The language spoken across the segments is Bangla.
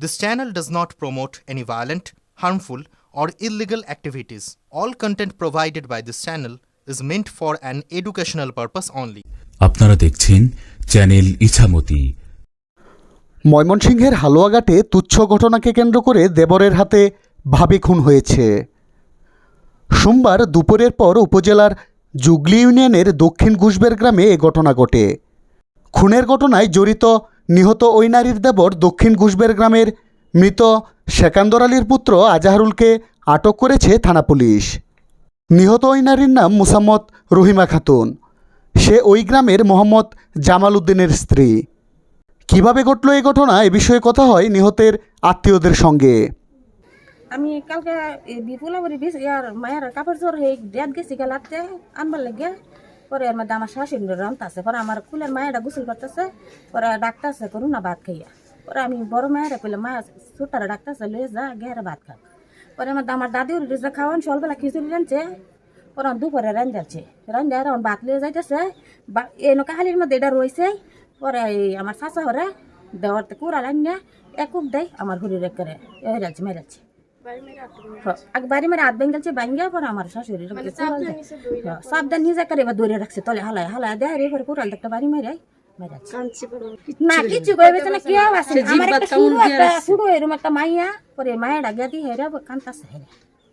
This channel does not promote any violent, harmful, or illegal activities. All content provided by this channel is meant for an educational purpose only. আপনারা দেখছেন চ্যানেল ইছামতি ময়মনসিংহের হালুয়াঘাটে তুচ্ছ ঘটনাকে কেন্দ্র করে দেবরের হাতে ভাবে খুন হয়েছে সোমবার দুপুরের পর উপজেলার জুগলি ইউনিয়নের দক্ষিণ ঘুষবের গ্রামে এ ঘটনা ঘটে খুনের ঘটনায় জড়িত নিহত ওই নারীর দেবর দক্ষিণ ঘুষবের গ্রামের মৃত সেকান্দর আলীর পুত্র আজাহারুলকে আটক করেছে থানা পুলিশ। নিহত ওই নারীর নাম মুসাম্মদ রহিমা খাতুন। সে ওই গ্রামের মোহাম্মদ জামাল উদ্দিনের স্ত্রী। কীভাবে ঘটলো এই ঘটনা এ বিষয়ে কথা হয় নিহতের আত্মীয়দের সঙ্গে। আমি কালকে ইয়ার মায়ের কাপড় চোর হয়ে ডেট গেছি গেলাতে আনবার লাগে। পরে এর মধ্যে আমার শাশুড়ি রামতা আছে। পরে আমার কুলের মায়েরা গোসল করতেছে, পরে ডাক্তার আছে করুন না, ভাত খাইয়া। পরে আমি বড় মায়েরা কইলে, মা ছোটারা ডাক্তার আছে, লয়ে যা গেরে ভাত খা পরে আমার আমার দাদি রিজা খাওয়ান সলবেলা খিচুড়ি রানছে পরে আমার দুপুরে রান যাচ্ছে। রান যায় ভাত লিয়ে যাইতেছে এনকা হালির মধ্যে এটা রয়েছে পরে এই আমার চাচা হরে দেওয়ারতে কুড়া রান্না একুব দেয় আমার হুড়ি করে এ যাচ্ছে মেরাচ্ছে আগে বাড়ি মেরে হাত ভেঙে ভাঙ্গা পরে আমার শাশুড়ি সাবধান নিয়ে যায় এবার দৌড়ে রাখছে তলে হালায় হালায় দেয় রে এবার কোরাল একটা বাড়ি মেরে না কিছু কইবে না কি আছে আমার একটা শুরু একটা শুরু এরকম একটা মাইয়া পরে মায়ের আগে দিয়ে হেরে কান্তাছে হেরে।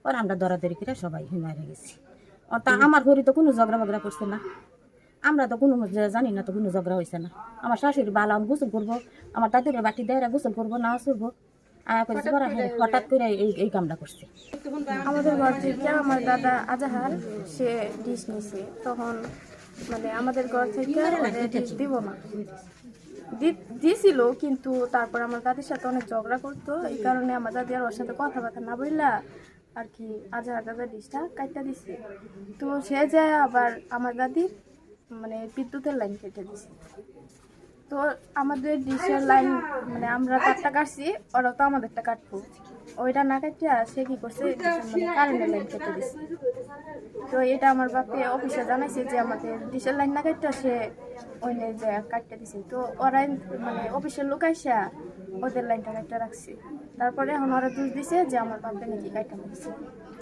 পরে আমরা দরাদরি করে সবাই হিমারে গেছি। তা আমার ঘরে তো কোনো ঝগড়া বগড়া করছে না। আমরা তো কোনো জানি না তো কোনো ঝগড়া হয়েছে না। আমার শাশুড়ি বালা আমি গোসল করব। আমার দাদুরে বাটি দেয় গোসল করব না চলবো আয়া করেছে পরে হঠাৎ করে এই এই কামটা করছে। আমাদের ঘর থেকে আমার দাদা আজাহার সে ডিশ নিছে। তখন মানে আমাদের ঘর থেকে ডিশ দিব না। দিছিল কিন্তু তারপর আমার দাদির সাথে অনেক ঝগড়া করতো। এই কারণে আমার দাদি আর ওর সাথে কথাবার্তা না বললা আর কি আজাহার দাদা ডিশটা কাটটা দিছে। তো সে যায় আবার আমার দাদি মানে বিদ্যুতের লাইন কেটে দিছে। তো আমাদের ডিশের লাইন মানে আমরা কাটটা কাটছি ওরা তো আমাদেরটা কাটবো। ওইটা না কাটিয়া সে কি করছে কারেন্টের লাইন কেটে দিছে। তো এটা আমার বাপে অফিসে জানাইছে যে আমাদের ডিশের লাইন না কাটটা সে ওই যে কাটতে দিছে। তো ওরাই মানে অফিসের লোক আইসা ওদের লাইনটা কাটতে রাখছে। তারপরে এখন ওরা দোষ দিছে যে আমার বাপে নাকি কাটা দিছে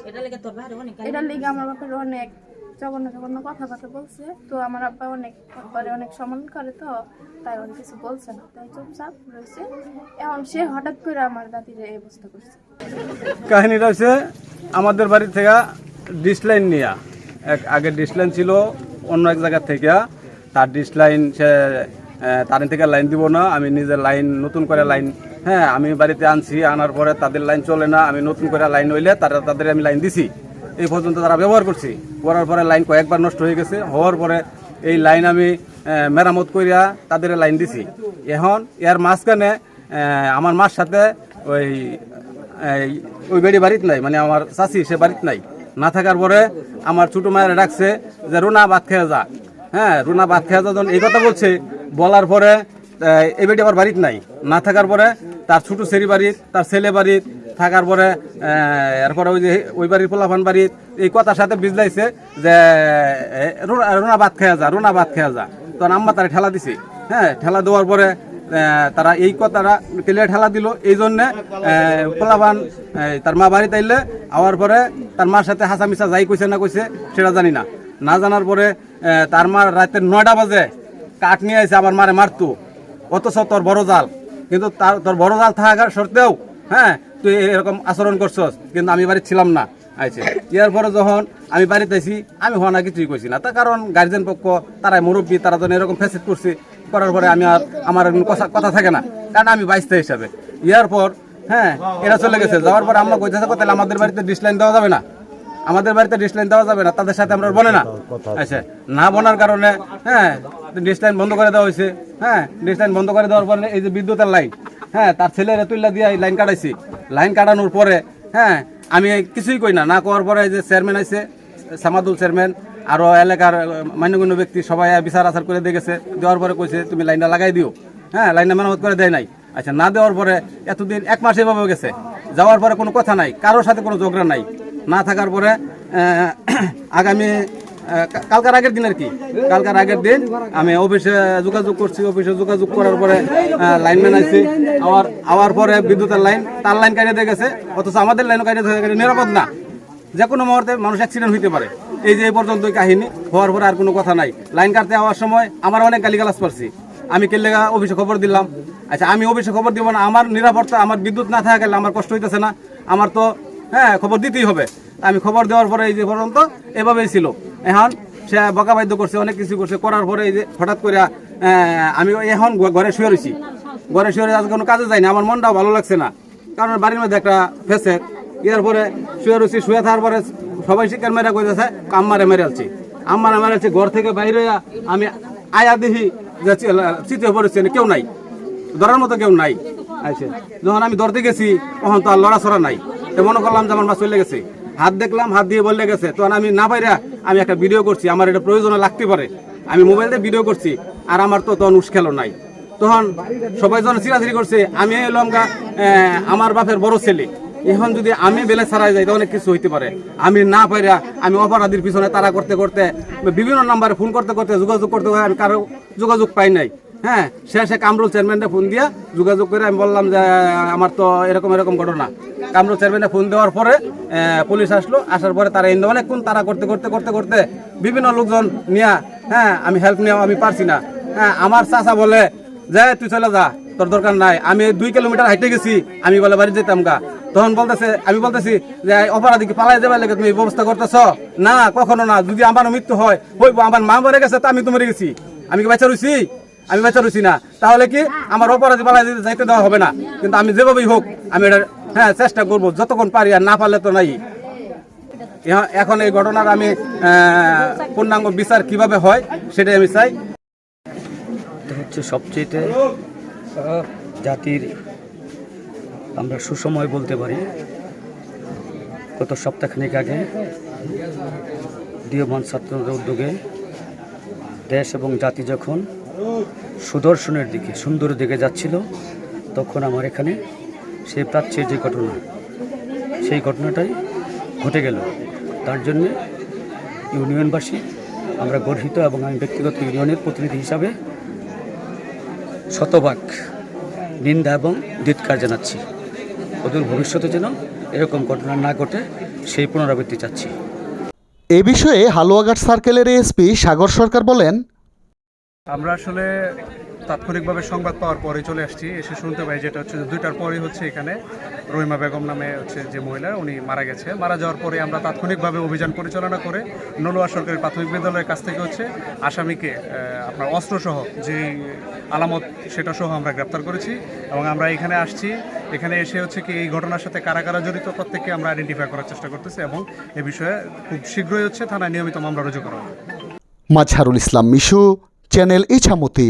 এটা লেগে তোর বাইরে অনেক এটার লেগে আমার বাপের অনেক জঘন্য জঘন্য কথাবার্তা বলছে। তো আমার আব্বা অনেক পরে অনেক সম্মান করে তো, তাই অনেক কিছু বলছে না। তাই চুপচাপ রয়েছে। এখন সে হঠাৎ করে আমার দাদির এই অবস্থা করছে। কাহিনীটা হচ্ছে, আমাদের বাড়ি থেকে ডিশ লাইন নিয়ে। এক আগে ডিসলাইন ছিল অন্য এক জায়গা থেকে। তার ডিসলাইন সে তার থেকে লাইন দিব না। আমি নিজের লাইন নতুন করে লাইন হ্যাঁ আমি বাড়িতে আনছি। আনার পরে তাদের লাইন চলে না। আমি নতুন করে লাইন হইলে তারা তাদের আমি লাইন দিছি। এই পর্যন্ত তারা ব্যবহার করছি। করার পরে লাইন কয়েকবার নষ্ট হয়ে গেছে। হওয়ার পরে এই লাইন আমি মেরামত করিয়া তাদের লাইন দিছি। এখন এর মাঝখানে আমার মার সাথে ওই ওই বেড়ি বাড়িতে নাই মানে আমার চাষি সে বাড়িতে নাই। না থাকার পরে আমার ছোট মায়ের ডাকছে যে, রুনা, ভাত খেয়ে যা। হ্যাঁ রুনা, ভাত খেয়ে যা। যখন এই কথা বলছে, বলার পরে এই বেটি আমার বাড়িতে নাই। না থাকার পরে তার ছোটো সেরি বাড়ির তার ছেলে বাড়ির থাকার পরে এরপরে ওই যে, ওই বাড়ির পোলাফান বাড়ির এই কথার সাথে বিজলাইছে যে রুনা ভাত খেয়ে যা, রুনা ভাত খেয়ে যা। তখন আম্মা তারা ঠেলা দিছে। হ্যাঁ ঠেলা দেওয়ার পরে তারা এই কথাটা তেলে ঠেলা দিল? এই জন্যে পোলাবান তার মা বাড়িতে আইলে আওয়ার পরে তার মার সাথে হাসা মিশা যাই কইছে না কইছে, সেটা জানি না। না জানার পরে তার মা রাতে নয়টা বাজে কাঠ নিয়ে এসে আবার মারে মারতো। অথচ তোর বড় জাল। কিন্তু তার, তোর বড় জাল থাকার সত্ত্বেও হ্যাঁ তুই এরকম আচরণ করছস, কিন্তু আমি বাড়ি ছিলাম না। আইছে। ইয়ার পরে যখন আমি বাড়িতে আইছি, আমি হওয়া না কিছুই কইছি না। তার কারণ গার্জেন পক্ষ, তারাই মুরব্বী, তারা যখন এরকম ফেসিট করছি, করার পরে আমি আর আমার কথা থাকে না। কারণ আমি বাইশটা হিসাবে। ইয়ার পর হ্যাঁ এরা চলে গেছে। যাওয়ার পর আমরা কইতেছে কথা আমাদের বাড়িতে ডিশ লাইন দেওয়া যাবে না? আমাদের বাড়িতে ডিশ লাইন দেওয়া যাবে না। তাদের সাথে আমরা বনে না। আচ্ছা না বনার কারণে হ্যাঁ ডিশ লাইন বন্ধ করে দেওয়া হয়েছে হ্যাঁ ডিশ লাইন বন্ধ করে দেওয়ার পরে এই যে বিদ্যুতের লাইন হ্যাঁ তার ছেলেরা তুল্লা দিয়ে লাইন কাটাইছি। লাইন কাটানোর পরে হ্যাঁ আমি কিছুই কই না। না করার পরে যে চেয়ারম্যান আইছে, সামাদুল চেয়ারম্যান, আরও এলাকার মান্যগণ্য ব্যক্তি সবাই বিচার আচার করে দিয়ে গেছে। দেওয়ার পরে কইছে, তুমি লাইনটা লাগাই দিও। হ্যাঁ লাইনটা মেরামত করে দেয় নাই। আচ্ছা না দেওয়ার পরে এতদিন, এক মাস এভাবে গেছে। যাওয়ার পরে কোনো কথা নাই, কারোর সাথে কোনো ঝগড়া নাই। না থাকার পরে আগামী কালকার আগের দিন আর কি। কালকার আগের দিন আমি অফিসে যোগাযোগ করছি, অফিসে যোগাযোগ করার পরে লাইনম্যান আসছে আবার আবার পরে বিদ্যুতের লাইন তার লাইন কাটিয়ে দিয়ে গেছে। অথচ আমাদের লাইনও কাটিয়ে দিয়ে গেছে। নিরাপদ না। যে কোনো মুহূর্তে মানুষ অ্যাক্সিডেন্ট হইতে পারে। এই যে এই পর্যন্ত কাহিনী। হওয়ার পরে আর কোনো কথা নাই। লাইন কাটতে যাওয়ার সময় আমার অনেক গালিগালাজ পারছি আমি কেলেগা অফিসে খবর দিলাম। আচ্ছা আমি অফিসে খবর দিব না। আমার নিরাপত্তা, আমার বিদ্যুৎ না থাকা গেলে আমার কষ্ট হইতেছে না। আমার তো হ্যাঁ খবর দিতেই হবে। আমি খবর দেওয়ার পরে এই যে পর্যন্ত এভাবেই ছিল। এখন সে বকা বাধ্য করছে, অনেক কিছু করছে। করার পরে এই যে হঠাৎ করে আমি এখন ঘরে শুয়ে রয়েছি। ঘরে শুয়ে আজ কোনো কাজে যাইনি। আমার মনটাও ভালো লাগছে না। কারণ বাড়ির মধ্যে একটা ফেসে ইয়ার পরে শুয়ে রয়েছি। শুয়ে থাকার পরে সবাই শিকার মেরা কইতেছে, আম্মারে মেরে আলছি আম্মারে মেরে আলছি ঘর থেকে বাইরে আমি আয়া দেখি যে চিতে পড়েছে কেউ নাই। ধরার মতো কেউ নাই। আচ্ছা যখন আমি ধরতে গেছি, তখন তো আর লড়াছড়া নাই। তো মনে করলাম যে আমার মাছ চলে গেছে। হাত দেখলাম, হাত দিয়ে বললে গেছে তখন আমি না পাইরা আমি একটা ভিডিও করছি, আমার এটা প্রয়োজনে লাগতে পারে। আমি মোবাইল দিয়ে ভিডিও করছি, আর আমার তো তখন উস্কেলো নাই। তখন সবাই যখন চিরাচিরি করছে, আমি এলাম আমার বাপের বড় ছেলে। এখন যদি আমি বেলে ছাড়াই যাই, তাহলে কিছু হইতে পারে। আমি না পাইরা আমি অপরাধীর পিছনে তারা করতে করতে, বিভিন্ন নাম্বারে ফোন করতে করতে, যোগাযোগ করতে করতে আমি কারও যোগাযোগ পাই নাই। হ্যাঁ শেষে কামরুল চেয়ারম্যানটা ফোন দিয়ে যোগাযোগ করে আমি বললাম যে, আমার তো এরকম এরকম ঘটনা। কামরুল চেয়ারম্যানে ফোন দেওয়ার পরে পুলিশ আসলো। আসার পরে তারা এনে অনেকক্ষণ তারা করতে করতে করতে করতে বিভিন্ন লোকজন নিয়া হ্যাঁ আমি হেল্প নেওয়া আমি পারছি না। হ্যাঁ আমার চাচা বলে, যে, তুই চলে যা, তোর দরকার নাই। আমি দুই কিলোমিটার হাইটে গেছি, আমি বলে বাড়ি যেতাম গা। তখন বলতেছে, আমি বলতেছি, যে, অপরাধী কি পালাই যাবে লাগে তুমি ব্যবস্থা করতেছ? না, কখনো না, যদি আমার মৃত্যু হয়, হইব। আমার মা মরে গেছে তো আমি তো মরে গেছি। আমি কি বাচ্চা রইছি? আমি বাচ্চা রইছি না। তাহলে কি আমার অপরাধী পালাই যাইতে দেওয়া হবে না? কিন্তু আমি যেভাবেই হোক, আমি এটা হ্যাঁ চেষ্টা করব। যতক্ষণ পারি আর না পারলে তো নাই। এখন এই ঘটনার আমি পূর্ণাঙ্গ বিচার কীভাবে হয়, সেটাই আমি চাই। হচ্ছে সবচেয়েতে জাতির, আমরা সুসময় বলতে পারি, গত সপ্তাহখানেক আগে দীয়মান ছাত্রদের উদ্যোগে দেশ এবং জাতি যখন সুদর্শনের দিকে সুন্দর দিকে যাচ্ছিল, তখন আমার এখানে সেই প্রাচ্যের যে ঘটনা সেই ঘটনাটাই ঘটে গেল। তার জন্যে ইউনিয়নবাসী আমরা গর্হিত এবং আমি ব্যক্তিগত ইউনিয়নের প্রতিনিধি হিসাবে শতভাগ নিন্দা এবং ধিৎকার জানাচ্ছি। অদূর ভবিষ্যতে যেন এরকম ঘটনা না ঘটে সেই পুনরাবৃত্তি চাচ্ছি। এ বিষয়ে হালুয়াঘাট সার্কেলের এসপি সাগর সরকার বলেন আমরা আসলে তাৎক্ষণিকভাবে সংবাদ পাওয়ার পরে চলে আসছি। এসে শুনতে পাই যেটা হচ্ছে দুইটার পরেই হচ্ছে এখানে রহিমা বেগম নামে হচ্ছে যে মহিলা, উনি মারা গেছে। মারা যাওয়ার পরে আমরা তাৎক্ষণিকভাবে অভিযান পরিচালনা করে নলুয়া সরকারি প্রাথমিক বিদ্যালয়ের কাছ থেকে হচ্ছে আসামিকে আপনার অস্ত্রসহ যে আলামত সেটা সহ আমরা গ্রেপ্তার করেছি এবং আমরা এখানে আসছি। এখানে এসে হচ্ছে কি এই ঘটনার সাথে কারা কারা জড়িত প্রত্যেককে আমরা আইডেন্টিফাই করার চেষ্টা করতেছি এবং এ বিষয়ে খুব শীঘ্রই হচ্ছে থানায় নিয়মিত মামলা রুজু করা হবে। মাঝহারুল ইসলাম মিশু, চ্যানেল ইছামতি।